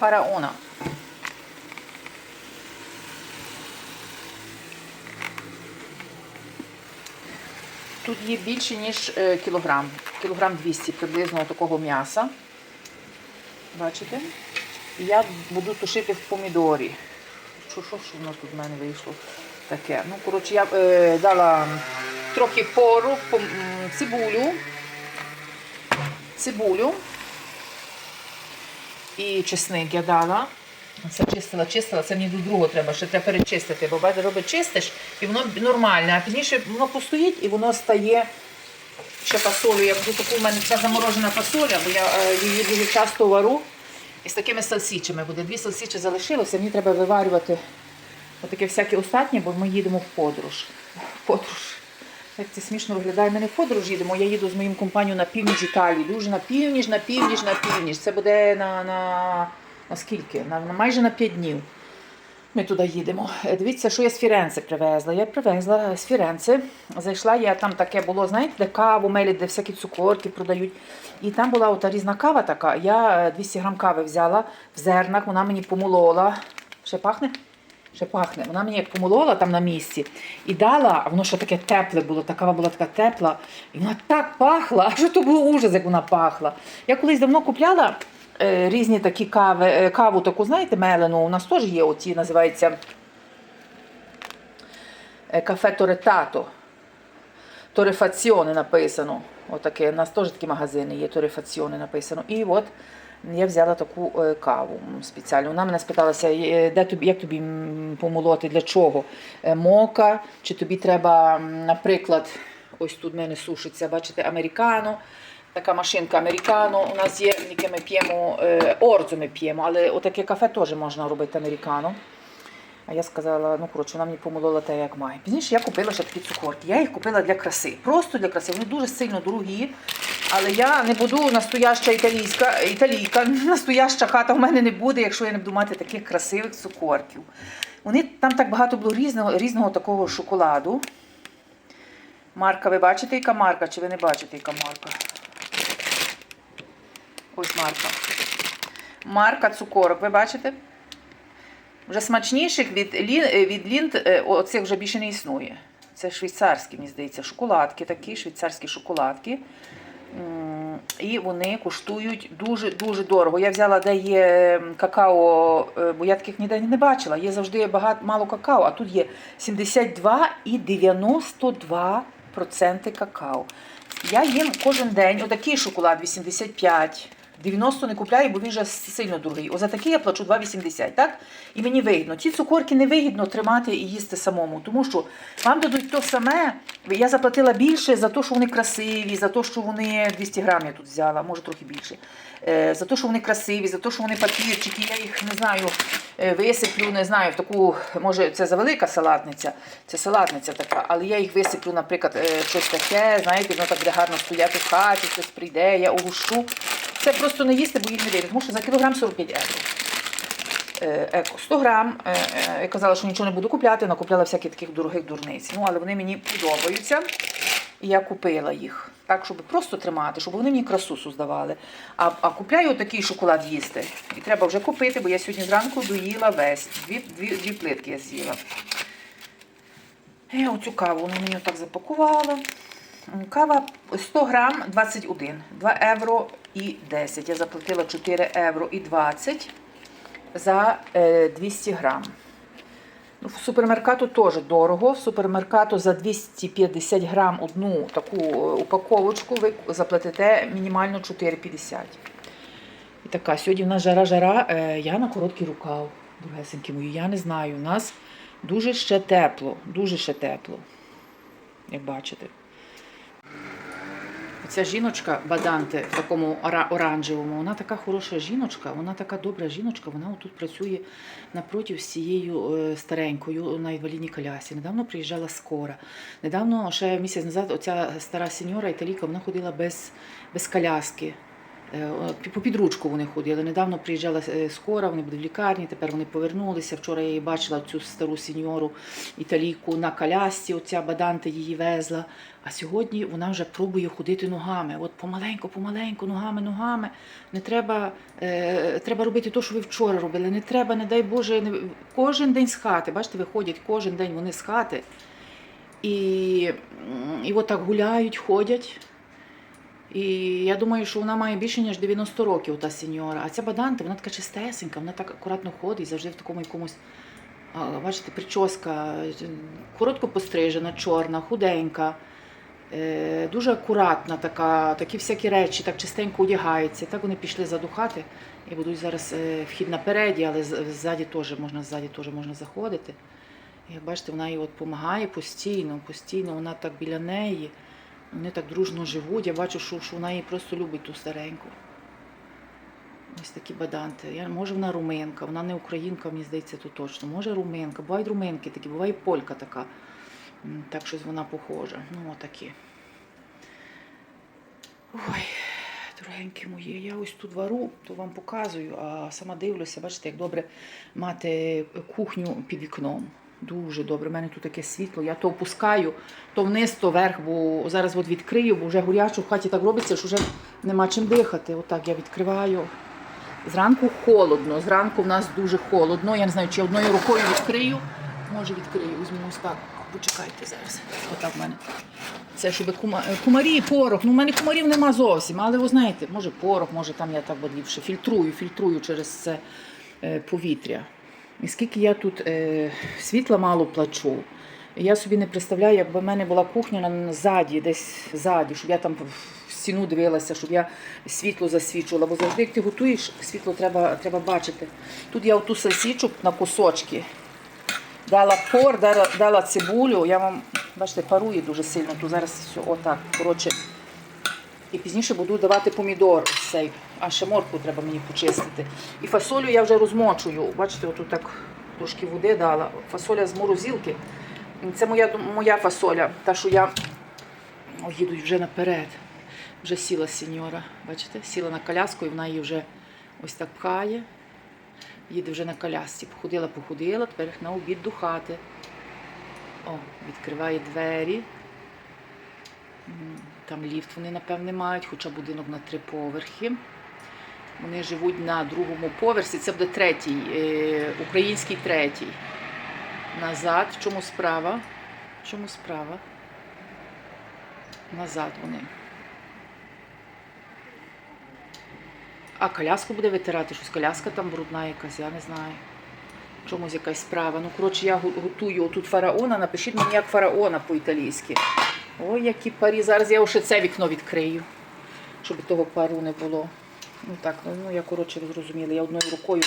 Фараона. Тут є більше, ніж е, кілограм. Кілограм 200 приблизно такого м'яса. Бачите? Я буду тушити в помідорі. Що, що, що в нас тут в мене вийшло таке? Ну, коротше, я е, дала трохи пору, цибулю. Цибулю. І чесник я дала. Це чистила, чистила, це мені до другого треба, ще треба перечистити, бо бачите, робить чистиш і воно нормальне, а пізніше воно постоїть і воно стає ще фасолю. Я буду таку в мене ця заморожена фасоля, бо я е, її дуже часто вару. І з такими сальсічами буде. Дві сальсічі залишилося, мені треба виварювати отаке всяке остатнє, бо ми їдемо в подорож. В подорож. Як це смішно виглядає, ми не в подорож їдемо. Я їду з моїм компанією на північ Італії. Дуже на північ, на північ, на північ. Це буде на, на, на скільки? На, на майже на 5 днів. Ми туди їдемо. Е, Дивіться, що я з Фіренце привезла. Я привезла з Фіренце. Зайшла я там таке було, знаєте, де каву мелять, де всякі цукорки продають. І там була ота різна кава така. Я е, 200 грам кави взяла в зернах, вона мені помолола. Ще пахне? Ще пахне. Вона мені як помолола там на місці і дала, а воно що таке тепле було, та кава була така тепла, і вона так пахла, що то було ужас, як вона пахла. Я колись давно купляла е, різні такі кави, е, каву таку, знаєте, мелену, у нас теж є оці, називається е, кафе Торетато. Торефаціоне написано. Отаке. У нас теж такі магазини є, Торефаціоне написано. І от я взяла таку е, каву спеціальну. Вона мене спиталася, е, де тобі, як тобі помолоти, для чого? Е, Мока, чи тобі треба, наприклад, ось тут в мене сушиться, бачите, американо. Така машинка американо. У нас є, яке ми п'ємо, орзо ми п'ємо, але отаке кафе теж можна робити американо. А я сказала, ну коротше, вона мені помолола те, як має. Пізніше я купила ще такі цукорки. Я їх купила для краси. Просто для краси. Вони дуже сильно дорогі. Але я не буду настояща італійська, італійка, настояща хата в мене не буде, якщо я не буду мати таких красивих цукорків. Вони там так багато було різного, різного такого шоколаду. Марка, ви бачите, яка марка? Чи ви не бачите, яка марка? Ось марка. Марка цукорок, ви бачите? Вже смачніших від, лі- від лінд е, оцих вже більше не існує. Це швейцарські, мені здається, шоколадки такі, швейцарські шоколадки. І вони коштують дуже-дуже дорого. Я взяла, де є какао, е, бо я таких ніде не бачила. Є завжди багато мало какао, а тут є 72 і 92% какао. Я їм кожен день отакий шоколад 85. 90 не купляю, бо він вже сильно дорогий. О, за такий я плачу 2,80, так? І мені вигідно. Ці цукорки не вигідно тримати і їсти самому, тому що вам дадуть то саме. Я заплатила більше за те, що вони красиві, за те, що вони 200 грам я тут взяла, може трохи більше. Е, За те, що вони красиві, за те, що вони папірчики, я їх не знаю, е, висиплю, не знаю, в таку, може, це завелика салатниця, це салатниця така, але я їх висиплю, наприклад, е, щось таке, знаєте, воно так буде гарно стояти в хаті, хтось прийде, я огушу. Це просто не їсти, бо їх не вийде, тому що за кілограм 45 євро. Е, Еко 100 грам. Е, е, Я казала, що нічого не буду купляти, накупляла всяких таких дорогих дурниць. Ну, але вони мені подобаються. І я купила їх. Так, щоб просто тримати, щоб вони мені красу создавали. А, а купляю такий шоколад їсти. І треба вже купити, бо я сьогодні зранку доїла весь. Дві, дві, дві плитки я з'їла. І оцю каву вона мені отак запакувала. Кава 100 грам 21, 2 євро і 10. Я заплатила 4 євро і 20 за е, 200 грам. Ну, В супермеркату теж дорого. В супермеркату за 250 грам одну таку е, упаковочку ви заплатите мінімально 4,50. І така, сьогодні в нас жара-жара, е, я на короткий рукав, дорогесенькі мої. Я не знаю, у нас дуже ще тепло, дуже ще тепло, як бачите. Ця жіночка Баданте в такому оранжевому, вона така хороша жіночка, вона така добра жіночка, вона тут працює напроти з цією е, старенькою на інвалідній колясі. Недавно приїжджала скора. Недавно, ще місяць назад, оця стара сеньора італійка, вона ходила без, без коляски. Е, По підручку вони ходили. Недавно приїжджала е, скора, вони були в лікарні, тепер вони повернулися. Вчора я її бачила цю стару сеньору італійку на колясці, оця баданте її везла. А сьогодні вона вже пробує ходити ногами. От помаленьку, помаленьку, ногами, ногами. Не треба, е, треба робити те, що ви вчора робили. Не треба, не дай Боже, не... кожен день з хати. Бачите, виходять кожен день вони з хати. І, і от так гуляють, ходять. І я думаю, що вона має більше, ніж 90 років, та сеньора. А ця баданта, вона така чистесенька, вона так акуратно ходить, завжди в такому якомусь, бачите, прическа, коротко пострижена, чорна, худенька, е, дуже акуратна така, такі всякі речі, так чистенько одягається. Так вони пішли задухати. І будуть зараз е, вхід напереді, але ззаді теж можна, ззаді теж можна заходити. І бачите, вона їй от допомагає постійно, постійно, вона так біля неї. Вони так дружно живуть. Я бачу, що, що вона її просто любить ту стареньку. Ось такі баданти. Я, може вона руминка, вона не українка, мені здається, то точно. Може руминка, бувають руминки такі, буває полька така. Так щось вона похожа. Ну, отакі. Ой, дорогенькі мої, я ось тут вару, то вам показую, а сама дивлюся, бачите, як добре мати кухню під вікном. Дуже добре. У мене тут таке світло. Я то опускаю, то вниз, то вверх, бо зараз от відкрию, бо вже горячо в хаті так робиться, що вже нема чим дихати. Отак я відкриваю. Зранку холодно. Зранку в нас дуже холодно. Я не знаю, чи одною рукою відкрию. Може відкрию, візьму так. Почекайте зараз. Отак в мене. Це щоб кума... кумарі, порох. Ну, в мене кумарів нема зовсім, але ви знаєте, може порох, може там я так бодлівше. Фільтрую, фільтрую через це е, повітря. І скільки я тут е, світла мало плачу. Я собі не представляю, якби в мене була кухня на ззаді, десь ззаді, щоб я там в стіну дивилася, щоб я світло засвічувала. Бо завжди, як ти готуєш, світло треба, треба бачити. Тут я оту сосічу на кусочки. Дала пор, дала, дала цибулю. Я вам, бачите, парує дуже сильно. Тут зараз все отак. Коротше. І пізніше буду давати помідор цей. А ще моркву треба мені почистити. І фасолю я вже розмочую. Бачите, отут так трошки води дала. Фасоля з морозилки. Це моя, моя фасоля. Та, що я О, їдуть вже наперед. Вже сіла сеньора. Бачите, сіла на коляску і вона її вже ось так пхає. Їде вже на колясці. Походила, походила, тепер на обід до хати. О, відкриває двері. Там ліфт вони, напевне, мають, хоча будинок на три поверхи. Вони живуть на другому поверсі. Це буде третій, е, український третій. Назад. В чому справа? В чому справа? Назад вони. А коляску буде витирати, щось коляска там брудна якась, я не знаю. Чомусь якась справа. Ну, коротше, я готую тут фараона. Напишіть мені як фараона по-італійськи. Ой, які парі. Зараз я ще це вікно відкрию, щоб того пару не було. Ну так, ну я коротше ви зрозуміли, я одною рукою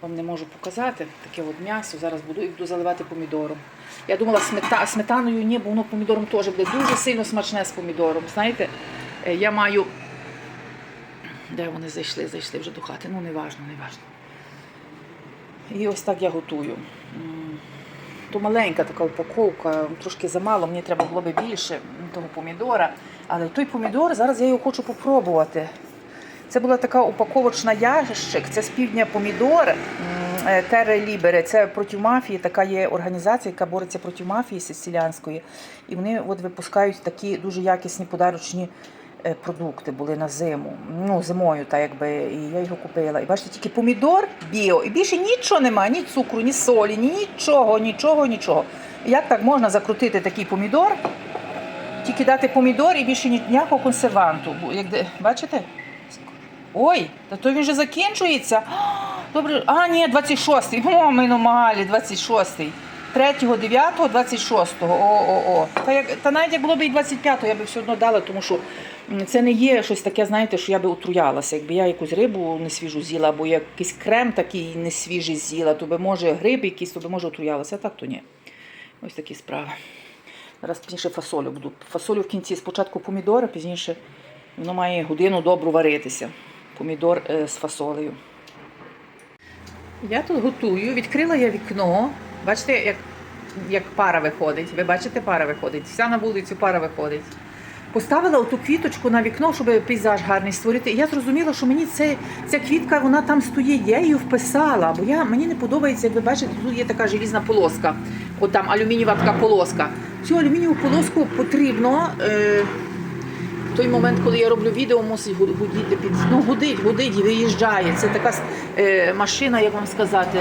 вам не можу показати. Таке от м'ясо. Зараз буду і буду заливати помідором. Я думала, смета, сметаною ні, бо воно помідором теж буде дуже сильно смачне з помідором. Знаєте, е, я маю. Де вони зайшли? Зайшли вже до хати. Ну, не важно, не важно. І ось так я готую. То маленька така упаковка, трошки замало, мені треба було би більше того помідора. Але той помідор, зараз я його хочу попробувати. Це була така упаковочна ящик, це з півдня помідор Тере Лібере. Це проти мафії, така є організація, яка бореться проти мафії сициліанської. І вони от випускають такі дуже якісні подарочні е, продукти були на зиму. Ну, зимою, так якби, і я його купила. І бачите, тільки помідор біо, і більше нічого немає, ні цукру, ні солі, ні нічого, нічого, нічого. Як так можна закрутити такий помідор? Тільки дати помідор і більше ніякого консерванту. Як, де- бачите? Ой, та то він вже закінчується. Добре, а ні, 26-й. О, ми нормалі, 26-й. 3-го, 9-го, 26-го. О, о, о. Та, як, та навіть як було б і 25-го, я би все одно дала, тому що це не є щось таке, знаєте, що я би отруялася. Якби я якусь рибу несвіжу з'їла, або якийсь крем такий несвіжий з'їла, то би може гриб якийсь, то би може отруялася, а так то ні. Ось такі справи. Зараз пізніше фасолю буду. Фасолю в кінці спочатку помідори, пізніше воно має годину добру варитися. Помідор е, з фасолею. Я тут готую, відкрила я вікно. Бачите, як, як пара виходить. Ви бачите, пара виходить. Вся на вулицю пара виходить. Поставила оту квіточку на вікно, щоб пейзаж гарний створити. І я зрозуміла, що мені це, ця квітка вона там стоїть. Я її вписала, бо я, мені не подобається, як ви бачите, тут є така желізна полоска. От там алюмінієва така полоска. Цю алюмінієву полоску потрібно. Е, в той момент, коли я роблю відео, мусить гудіти під ну гудить, гудить і виїжджає. Це така е, машина, як вам сказати,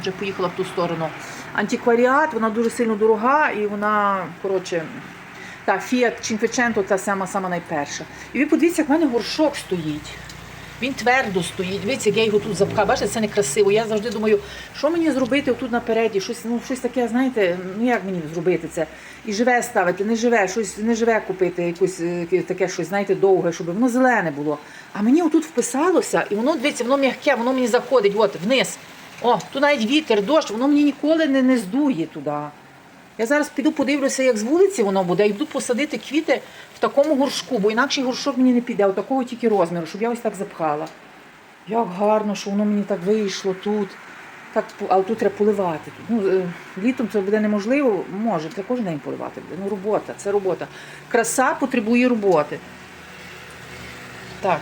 вже поїхала в ту сторону. Антикваріат, вона дуже сильно дорога і вона, коротше, та Fiat Cinquecento – це сама, сама найперша. І ви подивіться, як в мене горшок стоїть. Він твердо стоїть. Дивіться, як я його тут запхаю. Бачите, це некрасиво. Я завжди думаю, що мені зробити тут напереді, щось, ну, щось таке, знаєте, ну як мені зробити це? І живе ставити, не живе, щось не живе купити, якусь е, таке щось, знаєте, довге, щоб воно зелене було. А мені отут вписалося, і воно, дивіться, воно м'яке, воно мені заходить, от, вниз. О, тут навіть вітер, дощ, воно мені ніколи не, не здує туди. Я зараз піду подивлюся, як з вулиці воно буде, і буду посадити квіти в такому горшку, бо інакше горшок мені не піде, отакого тільки розміру, щоб я ось так запхала. Як гарно, що воно мені так вийшло тут. Так, але тут треба поливати. Ну, е, літом це буде неможливо, може, це кожен день поливати буде. Ну, робота, це робота. Краса потребує роботи. Так.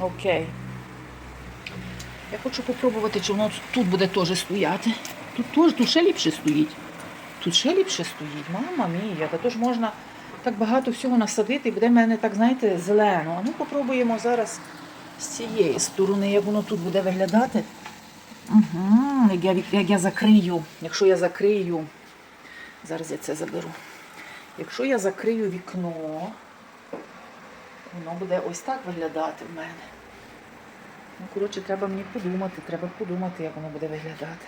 Окей. Я хочу попробувати, чи воно тут буде теж стояти. Тут теж тут ще ліпше стоїть. Тут ще ліпше стоїть. Мама мія, та то можна так багато всього насадити і буде в мене так, знаєте, зелено. А ну попробуємо зараз з цієї сторони, як воно тут буде виглядати. Угу, як, я, як я закрию. Якщо я закрию, зараз я це заберу. Якщо я закрию вікно, воно буде ось так виглядати в мене. Ну, коротше, треба мені подумати, треба подумати, як воно буде виглядати.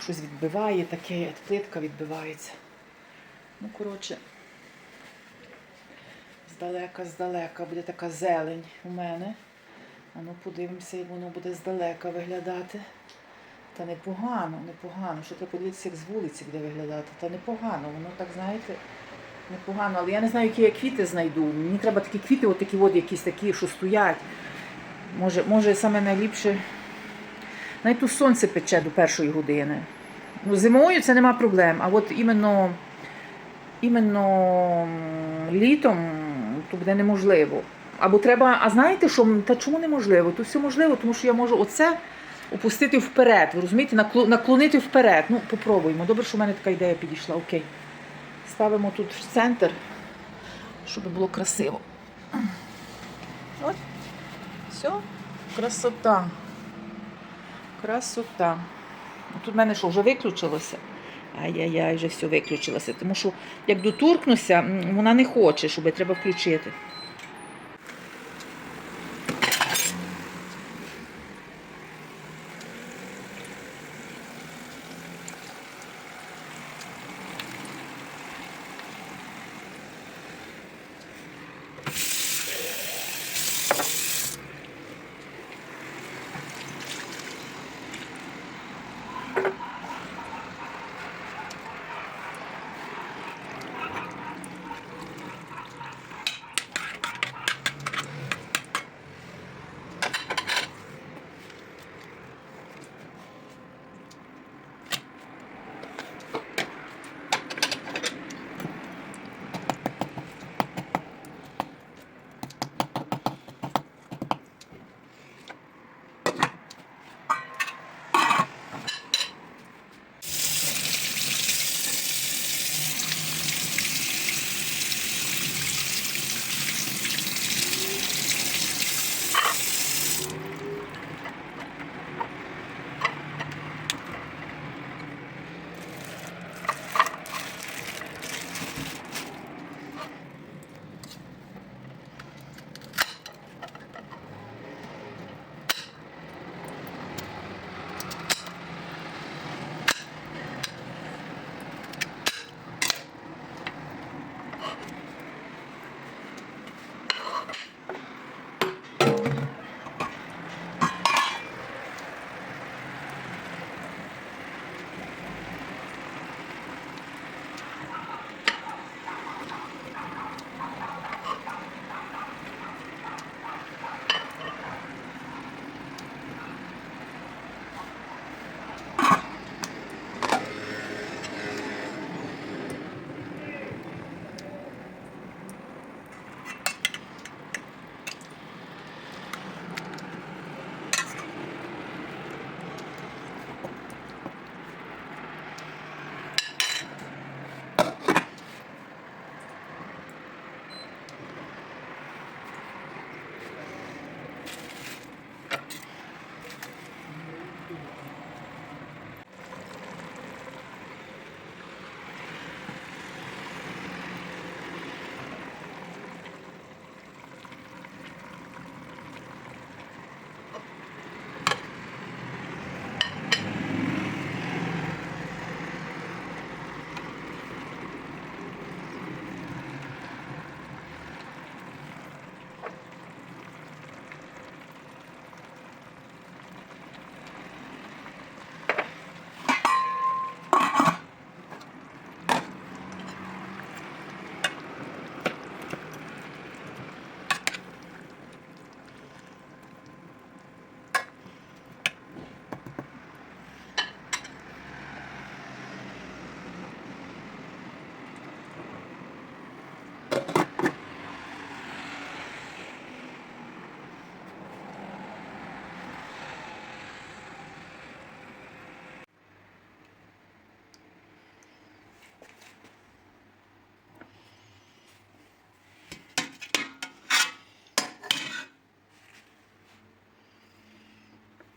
Щось відбиває таке, плитка відбивається. Ну, коротше, здалека, здалека буде така зелень у мене. А ну подивимося, як воно буде здалека виглядати. Та непогано, непогано. Що треба подивитися, як з вулиці буде виглядати. Та непогано, воно так, знаєте, непогано. Але я не знаю, які я квіти знайду. Мені треба такі квіти, от такі от якісь такі, що стоять. Може, може саме найліпше. Навіть тут сонце пече до першої години. Ну, зимою це нема проблем. А от іменно, іменно літом то буде неможливо. Або треба, а знаєте що? Та чому неможливо? Тут все можливо, тому що я можу оце опустити вперед. Ви розумієте, наклонити вперед. Ну, попробуємо. Добре, що в мене така ідея підійшла. Окей. Ставимо тут в центр, щоб було красиво. От. Все, красота. Красота. Тут в мене що, вже виключилося? Ай-яй-яй, вже все виключилося. Тому що як доторкнуся, вона не хоче, щоб треба включити.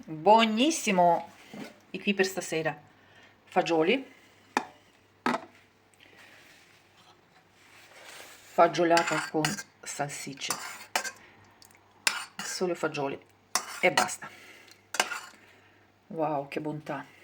Buonissimo! E qui per stasera fagioli. Fagiolata con salsicce. Solo fagioli e basta. Wow, che bontà!